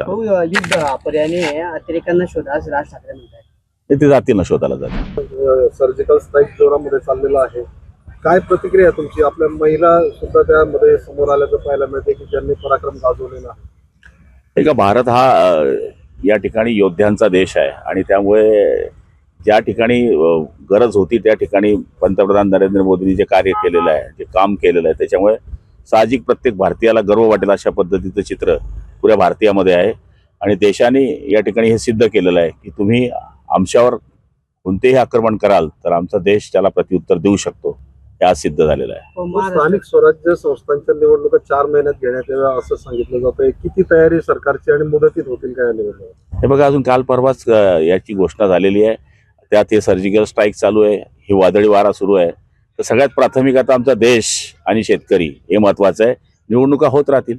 भाऊ युद्ध हा पर्याय नाही आहे अतिरेक्यांना शोधा असं राज ठाकरे म्हणतात. ते जातील ना शोधाला जातील. सर्जिकल स्ट्राईक जोरामध्ये चाललेला आहे. काय प्रतिक्रिया तुमची? आपल्या महिला सुद्धा त्यामध्ये समोर आल्याचं पाहायला मिळते की ज्यांनी पराक्रम गाजवलेला आहे. हे का भारत हा अ, या ठिकाणी योद्ध्यांचा देश आहे आणि त्यामुळे ज्या ठिकाणी अ, गरज होती त्या ठिकाणी पंतप्रधान नरेंद्र मोदींनी जे कार्य केलेलं आहे जे काम केलेलं आहे त्याच्यामुळे साहजिक प्रत्येक भारतीयाला गर्व वाटेल अशा पद्धतीचं चित्र पुऱ्या भारतीयामध्ये आहे. आणि देशाने या ठिकाणी हे सिद्ध केलेलं आहे की तुम्ही आमच्यावर कोणतेही आक्रमण कराल तर आमचा देश त्याला प्रत्युत्तर देऊ शकतो. हे आज सिद्ध झालेलं आहे. हो, स्थानिक स्वराज्य संस्थांच्या निवडणुका चार महिन्यात घेण्यात याव्या असं सांगितलं जातंय किती तयारी सरकारची आणि मुदतीत होतील काय निवडणुका हे बघा अजून काल परवाच याची घोषणा झालेली आहे. त्यात हे सर्जिकल स्ट्राईक चालू आहे. ही वादळी वारा सुरू आहे. तर सगळ्यात प्राथमिक आता आमचा देश आणि शेतकरी हे महत्वाचं आहे. निवडणुका होत राहतील.